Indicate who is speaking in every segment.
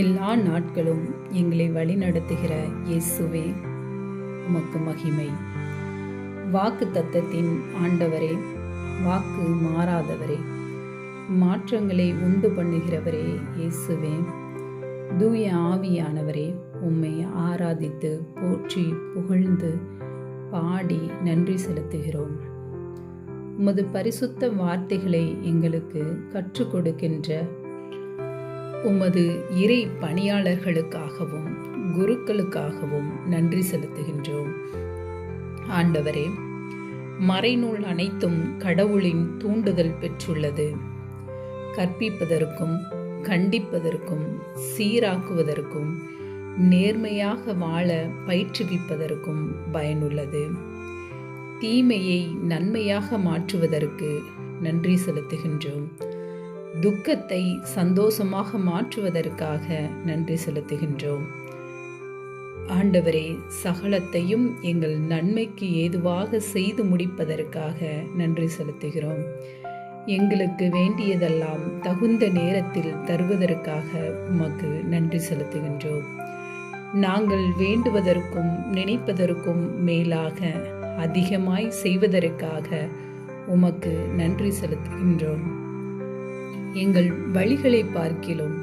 Speaker 1: எல்லா நாட்களும் எங்களை வழிநடத்துகிற இயேசுவே உமக்கு மகிமை. வாக்கு தத்தத்தின் ஆண்டவரே வாக்கு மாறாதவரே மாற்றங்களை உண்டு பண்ணுகிறவரே இயேசுவே. தூய ஆவியானவரே உம்மை ஆராதித்து போற்றி புகழ்ந்து பாடி நன்றி செலுத்துகிறோம். உமது பரிசுத்த வார்த்தைகளை எங்களுக்கு கற்றுக் கொடுக்கின்ற உமது இறை பணியாளர்களுக்காகவும் குருக்களுக்காகவும் நன்றி செலுத்துகின்றோம். ஆண்டவரே மறைநூல் அனைத்தும் கடவுளின் தூண்டுதல் பெற்றுள்ளது. கற்பிப்பதற்கும் கண்டிப்பதற்கும் சீராக்குவதற்கும் நேர்மையாக வாழ பயிற்றுவிப்பதற்கும் பயனுள்ளது. தீமையை நன்மையாக மாற்றுவதற்கு நன்றி செலுத்துகின்றோம். துக்கத்தை சந்தோஷமாக மாற்றுவதற்காக நன்றி செலுத்துகின்றோம். ஆண்டவரே சகலத்தையும் எங்கள் நன்மைக்கு ஏதுவாக செய்து முடிப்பதற்காக நன்றி செலுத்துகிறோம். எங்களுக்கு வேண்டியதெல்லாம் தகுந்த நேரத்தில் தருவதற்காக உமக்கு நன்றி செலுத்துகின்றோம். நாங்கள் வேண்டுவதற்கும் நினைப்பதற்கும் மேலாக அதிகமாய் செய்வதற்காக உமக்கு நன்றி செலுத்துகின்றோம். எங்கள் வழிகளை பார்க்கிலும்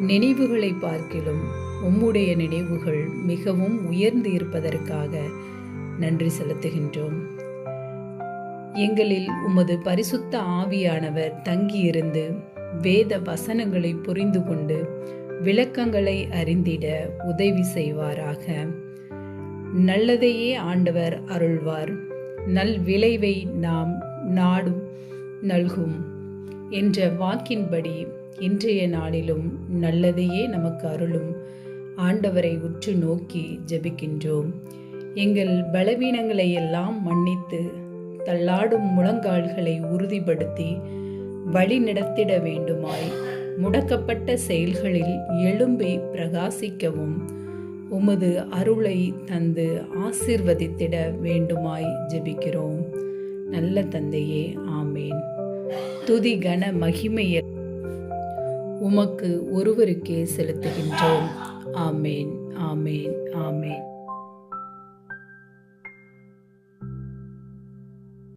Speaker 1: நினைவுகளை பார்க்கிலும் உம்முடைய நினைவுகள் மிகவும் உயர்ந்து இருப்பதற்காக நன்றி செலுத்துகின்றோம். எங்களில் உமது பரிசுத்த ஆவியானவர் தங்கியிருந்து வேத வசனங்களை புரிந்து கொண்டு விளக்கங்களை அறிந்திட உதவி செய்வாராக. நல்லதையே ஆண்டவர் அருள்வார். நல் விளைவை நாம் நாடும் நல்கும். என்ற வாக்கின்படி இன்றைய நாளிலும் நல்லதையே நமக்கு அருளும். ஆண்டவரை உற்று நோக்கி ஜபிக்கின்றோம். எங்கள் பலவீனங்களை எல்லாம் மன்னித்து தள்ளாடும் முழங்கால்களை உறுதிப்படுத்தி வழி நடத்திட வேண்டுமாய் முடக்கப்பட்ட செயல்களில் எலும்பை பிரகாசிக்கவும் உமது அருளை தந்து ஆசிர்வதித்திட வேண்டுமாய் ஜெபிக்கிறோம். நல்ல தந்தையே ஆமேன். துதி கன மகிமையை உமக்கு ஒருவருக்கே செலுத்துகின்றோம். ஆமேன் ஆமேன் ஆமேன்.